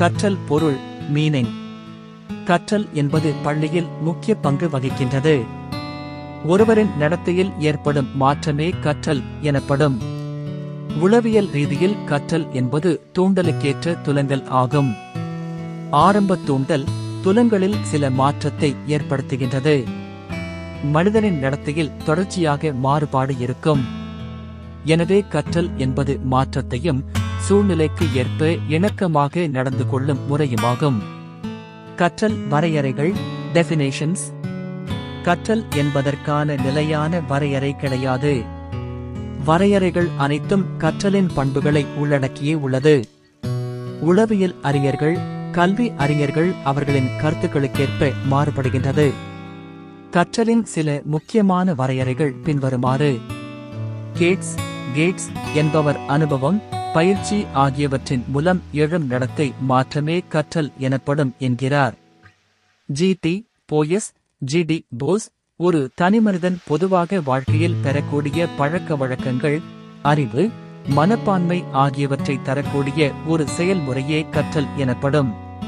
கற்றல் பொருள் மீனிங் கற்றல் என்பது பள்ளியில் முக்கிய பங்கு வகிக்கின்றது. ஒருவரின் நடத்தையில் ஏற்படும் மாற்றமே கற்றல் எனப்படும். உளவியல் ரீதியில் கற்றல் என்பது தூண்டலுக்கேற்ற துலங்கல் ஆகும். ஆரம்ப தூண்டல் துலங்களில் சில மாற்றத்தை ஏற்படுத்துகின்றது. மனிதனின் நடத்தையில் தொடர்ச்சியாக மாறுபாடு இருக்கும். எனவே கற்றல் என்பது மாற்றத்தையும் சூழ்நிலைக்கு ஏற்ப இணக்கமாக நடந்து கொள்ளும் முறையுமாகும். கற்றல் வரையறைகள் டெபினேஷன்ஸ் கற்றல் என்பதற்கான நிலையான வரையறை கிடையாது. வரையறைகள் அனைத்தும் கற்றலின் பண்புகளை உள்ளடக்கியே உள்ளது. உளவியல் அறிஞர்கள் கல்வி அறிஞர்கள் அவர்களின் கருத்துக்களுக்கேற்ப மாறுபடுகின்றது. கற்றலின் சில முக்கியமான வரையறைகள் பின்வருமாறு. கேட்ஸ் கேட்ஸ் என்பவர் அனுபவம் பயிற்சி ஆகியவற்றின் மூலம் எழும் நடத்தை மாற்றமே கற்றல் எனப்படும் என்கிறார். G D Boyce G D Bose ஒரு தனிமனிதன் பொதுவாக வாழ்க்கையில் பெறக்கூடிய பழக்க வழக்கங்கள் அறிவு மனப்பான்மை ஆகியவற்றை தரக்கூடிய ஒரு செயல்முறையே கற்றல் எனப்படும்.